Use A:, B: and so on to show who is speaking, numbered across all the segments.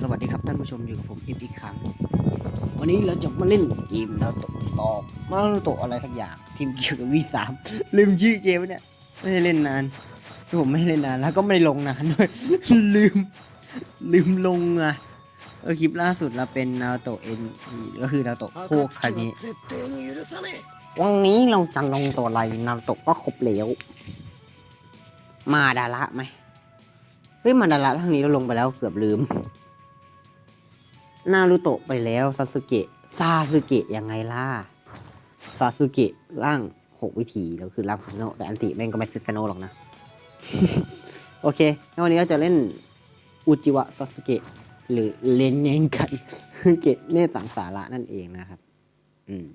A: สวัสดีครับท่านผู้ชมอยู่กับผมอีกอีกครั้ง วันนี้เราจะมาเล่นเกมดาตกตอมมารุโตะอะไรสักอย่างทีมเกี่ยวกับวีสามลืมชื่อเกมเนี่ยไม่ได้เล่นนานผมไม่ได้เล่นนานแล้วก็ไม่ได้ลงนานด้วยลืมลืมลงอะเออคลิปล่าสุดเราเป็นนาโตะเอ็นก็คือนาโตะโคกคานิวันนี้เราจะลงตัวอะไรนาโตะก็ครบแล้วมาดาระไหม ฮ้ยมันดาระทั้งนี้เราลงไปแล้วเกือบลืม นารูโตะไปแล้วซาสึเกะซาสึเกะยังไงล่ะซาสึเกะร่างหกวิธีแล้วคือร่างฟิโนแต่อันติแม่งก็ไม่ฟิโนหรอกนะ โอเคงั้นวันนี้เราจะเล่นอุจิวะซาสึเกะหรือเลนเนงกันเกะเนตสังสาระนั่นเองนะครับ อืม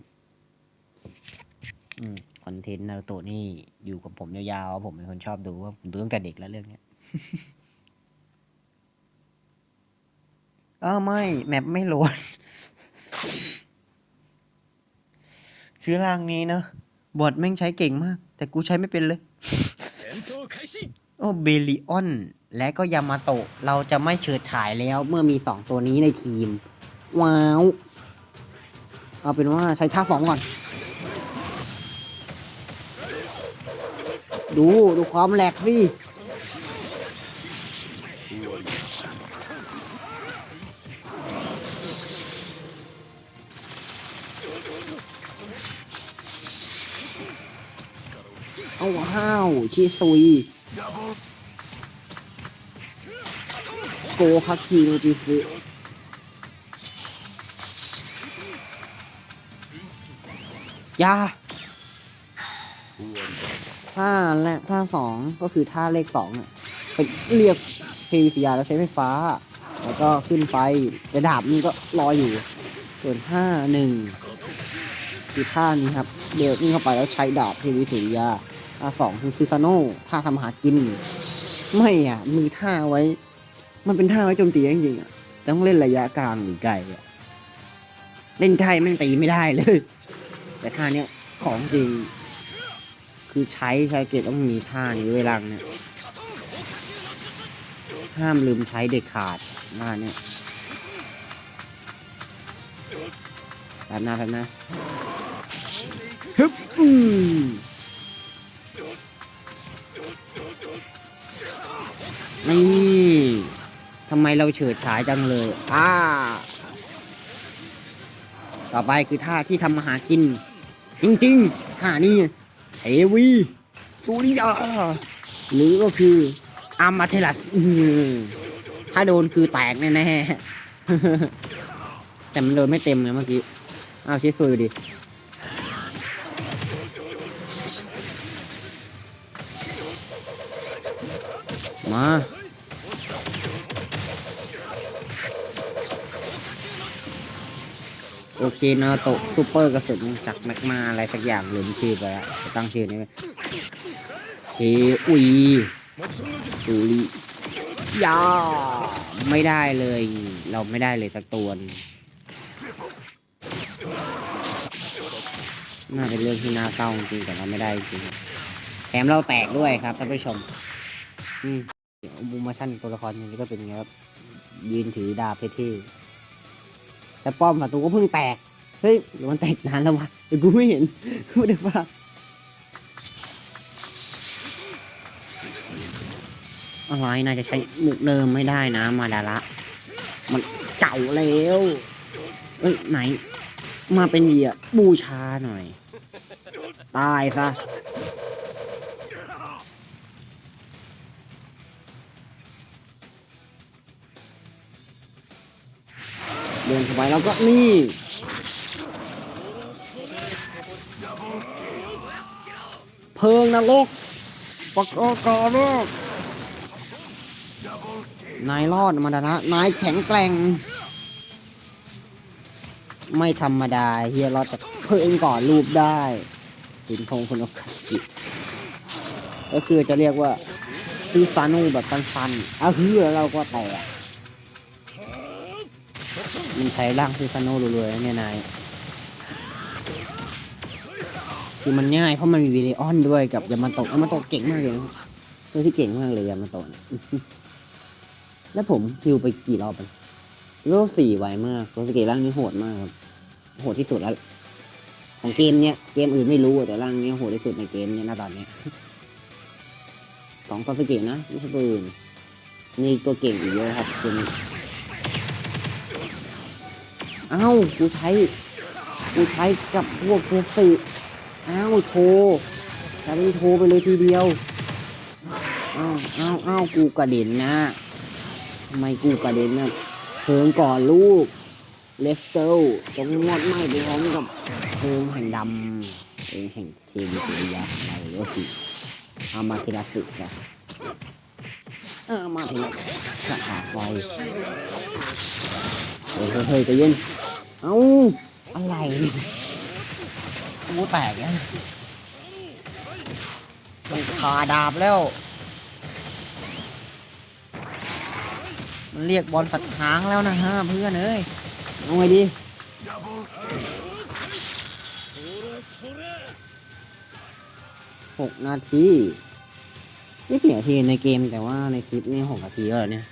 A: อืมคอนเทนต์นารูโตะนี่อยู่กับผมยาวๆ ผมเป็นคนชอบดูว่าผมดูตั้งแต่เด็กแล้วเรื่องเนี้ย อ้าวไม่ แมปไม่โหลด คือรางนี้เนอะบอดแม่งใช้เก่งมาก แต่กูใช้ไม่เป็นเลย โอ้เบลิออน และก็ยามาโตะ เราจะไม่เฉิดฉายแล้วเมื่อมีสองตัวนี้ในทีม ว้าว เอาเป็นว่าใช้ท่าสองก่อน ดู ดูความแหลกสิ อาว้าวชิซุยโกฮาคิโนจิซึยาท่าแรกท่าสองก็คือท่าเลขสองอะไปเรียกเพวิทยาแล้วใช้ไฟฟ้า แล้วก็ขึ้นไปแต่ดาบมันก็ลออยู่ ส่วนท่าหนึ่งคือท่านี้ครับ เดินวิ่งเข้าไปแล้วใช้ดาบเพวิทยา ท่าสองคือซูซานโน่ท่าทำหากิน ไม่อะ มีท่าไว้ มันเป็นท่าไว้โจมตีจริงๆอะต้องเล่นระยะกลางหรือไกลอะ เล่นใกล้แม่งตีไม่ได้เลย แต่ท่าเนี้ยของจริง คือใช้ใช้เกตต้องมีท่านี้เวลาเนี่ยห้ามลืมใช้เด็ดขาดหน้าเนี่ยแป๊บนะแป๊บนะฮึบ นี่ทำไมเราเฉิดฉายจังเลยอ่าต่อไปคือท่าที่ทำมาหากิน จริงๆท่านี้เทวีสุริยาหรือก็คืออามาเทลัสอื้อหือถ้าโดนคือแตกแน่ๆแต่มันโดนไม่เต็มเลยเมื่อกี้เอาชิซุยดิมา โอเคเนาโตซูเปอร์กระสุนจากแมกมาอะไรสักอย่างหรือชื่อไปตั้งชื่อนี้เฮอุยสุริยาไม่ได้เลย เราไม่ได้เลยสักตัวน่าเป็นเรื่องที่น่าเศร้าจริงแต่เราไม่ได้จริงแถมเราแตกด้วยครับท่านผู้ชม อืมบูมาชั่นตัวละครนี้ก็เป็นไงครับยืนถือดาบเท่ๆ แต่ป้อมประตูก็เพิ่งแตก เฮ้ยหรือมันแตกนานแล้ววะแต่กูไม่เห็นไม่ได้ฟังอะไรนาจะใช้มุกเดิมไม่ได้นะมาดาระมันเก่าแล้วเอ้ยไหน มาเป็นเหยียบูชาหน่อย ตายซะ ดินเข้าไปแล้วก็นี่เพิงนรกปกกรโรกนายรอดมาดานะนายแข็งแกร่ง ไม่ธรรมดาเฮียรอดจากเพิ่งก่อนรูปได้สินทงคุณโอกกิก็คือจะเรียกว่าซูซานุแบบสั้นๆอะเฮือเราก็แตก มันใช้ร่างซูซาโน่รวยๆเนี่ยนายคือมันง่ายเพราะมันมีวิเลออนด้วยกับยามาโตะยามาโตะเก่งมากเลยตัวที่เก่งมากเลยยามาโตะเนี่ยแล้วผมฮิวไปกี่รอบไปโลสี่ไวมากโรสเกตร่างนี้โหดมากครับโหดที่สุดแล้วของเกมเนี้ยเกมอื่นไม่รู้แต่ร่างนี้โหดที่สุดในเกมเนี้ยนะตอนนี้ยของซาสเกะนะไม่ใช่ตัวอื่นมีตัวเก่งอีกเยอะครับคุณ เอ้ากูใช้ กูใช้กับพวกเซฟสึเอ้าโชว์ใช้โชว์ไปเลยทีเดียว เอ้าเอ้าเอ้ากูกระเด็นนะทำไมกูกระเด็นนะเพิงก่อนลูก เลสเตอร์จงงวดไหม้ไปพร้อมกับเพิงแห่งดำเพิงแห่งเทวิสุริยะองเรก็คืออามาเทราสึจ้ะอามาเทราสะขาไฟ เฮ้ยเฮ้ยเยใจเย็น เอ้า อะไรเนี่ยโอ้แตกแล้วมันขาดาบแล้ว มันเรียกบอลสัตว์หางแล้วนะฮะเพื่อนเอ้ยเอาไงดีหกนาที นี่สี่นาทีในเกมแต่ว่าในคลิปนี่หกนาทีแล้วเนี่ย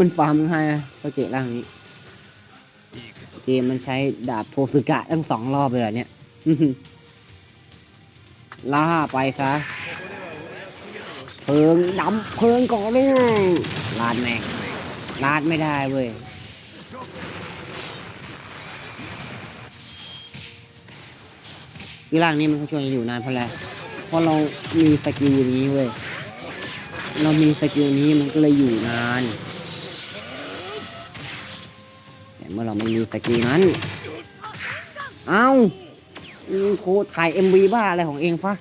A: มันฟาร์มง่ายอะโปรเจกต์ร่างนี้เกมมันใช้ดาบโทสึกะตั้งสองรอบเลยเหรอเนี่ยล่าไปซะเพิงดำเพิงก่อนเลยลาดแม่งลาดไม่ได้เว้ยที่ร่างนี้มันช่วยอยู่นานเพราะอะไรเพราะเรามีสกิลนี้เว้ย เรามีสกิลนี้มันก็เลยอยู่นาน แต่เมื่อเราไม่มีสกิลนั้น เอาโคถ่ายเอ็มวีบ้าอะไรของเองฟะ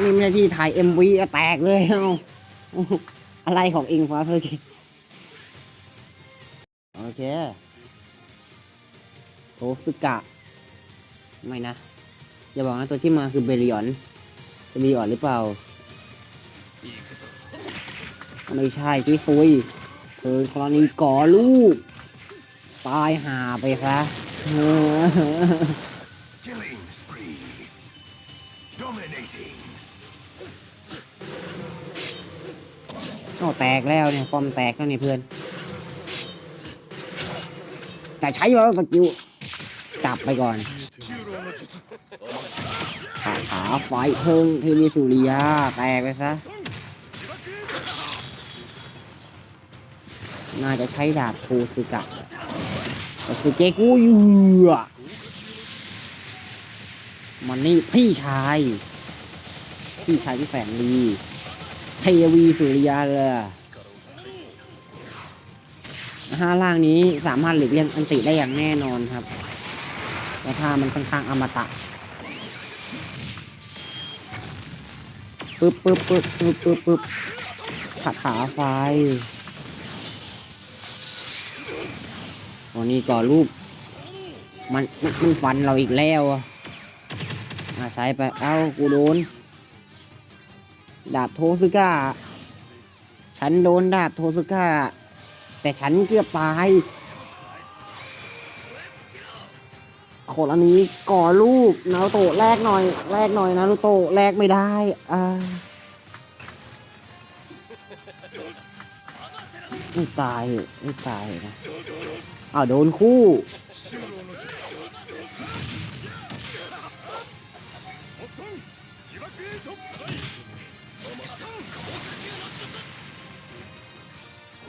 A: นี่ไม่ใช่ที่ถ่ายเอ็มวีแตกเลยเอาอะไรของเองฟะโอเคโอเคโทสึกะ ไม่นะ อย่าบอกนะตัวที่มาคือเบริออนจะมีออนหรือเปล่า ไม่ใช่จีฟุย เธอกรณีก่อลูก ตายหาไปซะ
B: Killing spree. Dominating.
A: โอ้แตกแล้วเนี่ยป้อมแตกแล้วเนี่ยเพื่อนจะใช้แล้วสกิลจับไปก่อนขาขาไฟเพิงเทมิสุริยาแตกไปซะ น่าจะใช้ดาบโทสึกะแต่สึเกกูอยู่อะมันนี่พี่ชาย พี่ชายที่แสนดีเทวีสุริยาเลยอะห้าล่างนี้สามารถหลีกเลี่ยงอันติได้อย่างแน่นอนครับแต่ถ้ามันค่อนข้างอมตะปึ๊บปึ๊บปึ๊บปึ๊บปึ๊บปึ๊บขาขาไฟ วันนี้ก่อรูป มันมันฟันเราอีกแล้วอะใช้ไป เอ้า กูโดน ดาบโทสึกะฉันโดนดาบโทสึกะแต่ฉันเกือบตายโคอันนี้ก่อรูปนารูโตะแลกหน่อย แลกหน่อยนารูโตะแลกไม่ได้อ่าไม่ตายอะไม่ตายนะ อ้าวโดนคู่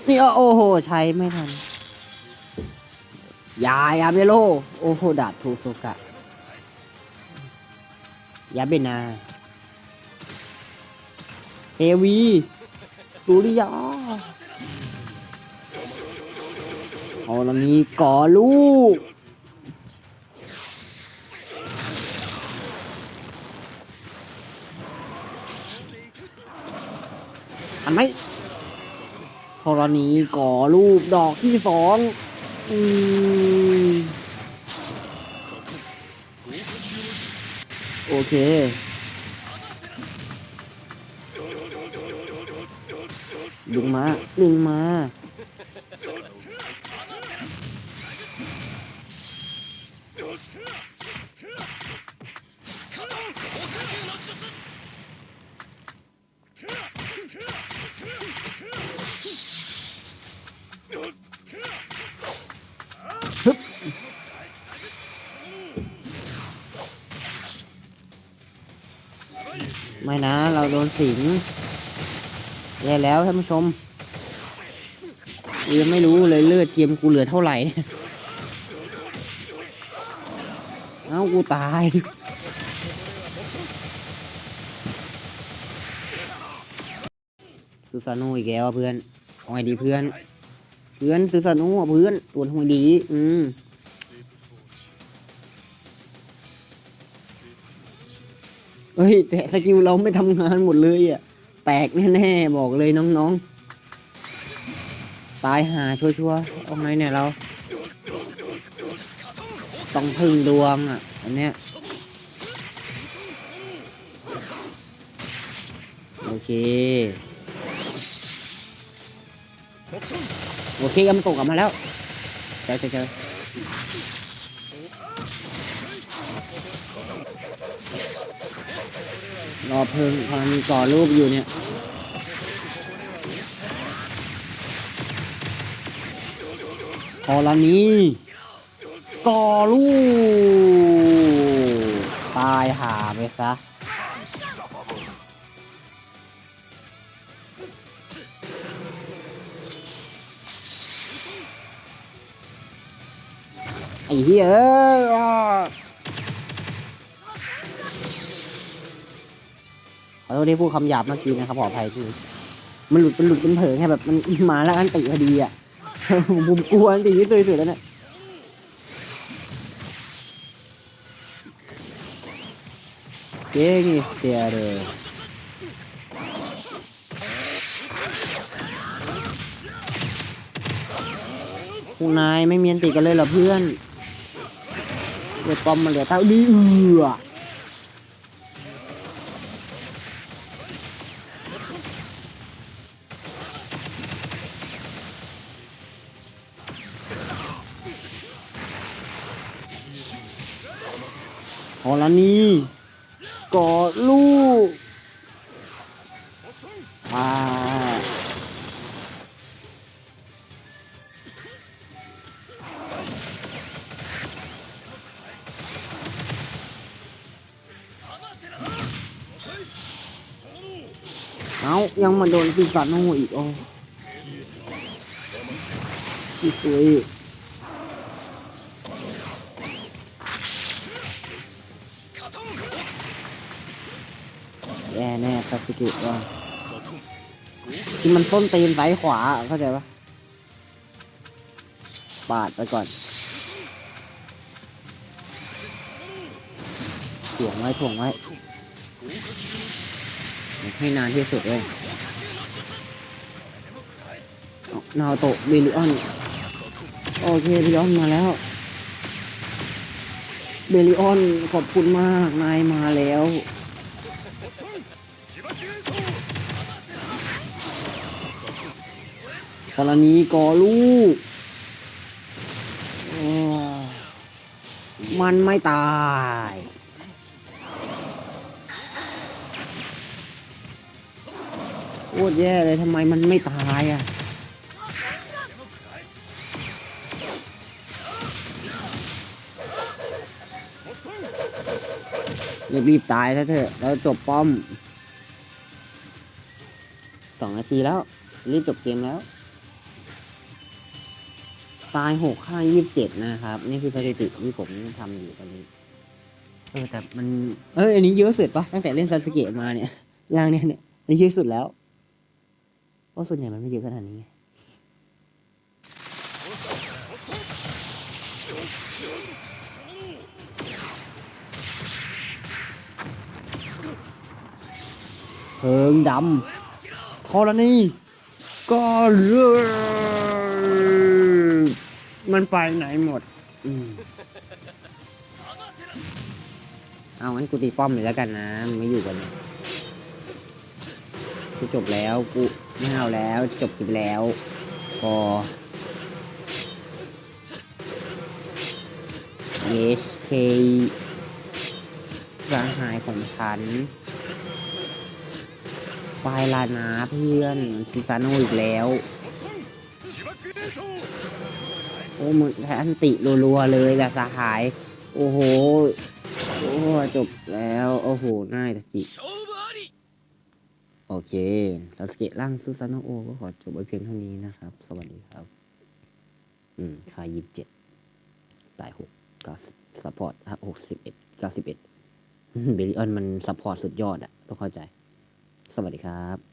A: นี่โอ้โห ใช้ไม่ทัน ยายาเบโล โอ้โห ดาบทูโซกะ ยาเบนาเทวี สุริยา เอาละนี้ก่อลูก อันไหมธรณีก่อรูปดอกที่สองอืมโอเค ดึงมา ดึงมา ไม่นะ เราโดนสิงแย่แล้วท่านผู้ชมยังไม่รู้เลยเลือดเทียมกูเหลือเท่าไหร่เนี่ยเอ้ากูตาย ซาโนอีกแล้วเพื่อนเอาไงดีเพื่อน เพื่อนซูซาโนอะเพื่อนตัวทำไมดี อืมเฮ้ยแต่สกิลเราไม่ทำงานหมดเลยอะ แตกแน่ๆบอกเลยน้องๆ ตายหาชัวร์ๆเอาไงเนี่ยเรา ต้องพึ่งดวงอะ อันเนี้ยโอเค โอเคมันตกกลับมาแล้วเจอเจอเจอรอเพิ่งพอมีก่อรูปอยู่เนี่ยพอละนี้ก่อรูปตายหาไปซะ อ้เหี้ยเอ้ยอ้าขอโทษที่พูดคำหยาบเมื่อกี้นะครับขออภัยทีมันหลุดมันหลุดมันเผลอไงแบบมันมาแล้วอันติพอดีอะผมกลัวอันติที่สุดสุดแล้วเนี่ยเก่งเสียเลยพวกนายไม่มีอันติกันเลยเหรอเพื่อน เดือดปอมมาเหลือเท่าดีเอือพอและนี่กอดลูกอ่า เอายังมาโดนปีศาจโง่อีกอ้พี่สวยแย่แน่ซาสึเกะว่าที่มันต้นตีนซ้ายขวาเข้าใจปะปาดไปก่อนถ่วงไว้ถ่วงไว้ ให้นานที่สุดเลยนาโตะบิลิออน โอเคบิลิออนมาแล้วเบลิออนขอบคุณมาก นายมาแล้ว กรณีก่อลูก มันไม่ตาย โคตรแย่เลยทำไมมันไม่ตายอะรีบๆตายซะเถอะ แล้วจบป้อมสองนาทีแล้ว รีบจบเกมแล้ว ตายหกค่ายี่สิบเจ็ดนะครับ นี่คือสถิติที่ผมทำอยู่ตอนนี้เออแต่มัน เอออันนี้เยอะสุดปะตั้งแต่เล่นซาสเกะมาเนี่ยร่างเนี่ยเนี่ยอันนี้เยอะสุดแล้ว เพราะส่วนใหญ่มันไม่เยอะขนาดนี้ไงเพิงดำธรณีก็เลือมันไปไหนหมด อืมเอางั้นกูตีป้อมเลยแล้วกันนะมึงไม่อยู่กันเนี่ยกูจบแล้วกู ไม่เอาแล้วจบคลิปแล้วพอ HK ร่างหายของฉันไาลานาเพื่อนซีซาโนอีกแล้ว โอ้มึงแทนติรัวๆเลยล่ะสหาย โอ้โห โอ้จบแล้ว โอ้โห ง่ายแต่จี โอเคซาสเกตร่างซูซานโอ ก็ขอจบไว้เพียงเท่านี้นะครับ สวัสดีครับ อืมค่ายี่สิบเจ็ดตายหกเก้าซัพพอร์ตหกสิบเอ็ดเก้าสิบเอ็ดเบลิออนมันสปอร์ตสุดยอดอะต้องเข้าใจ สวัสดีครับ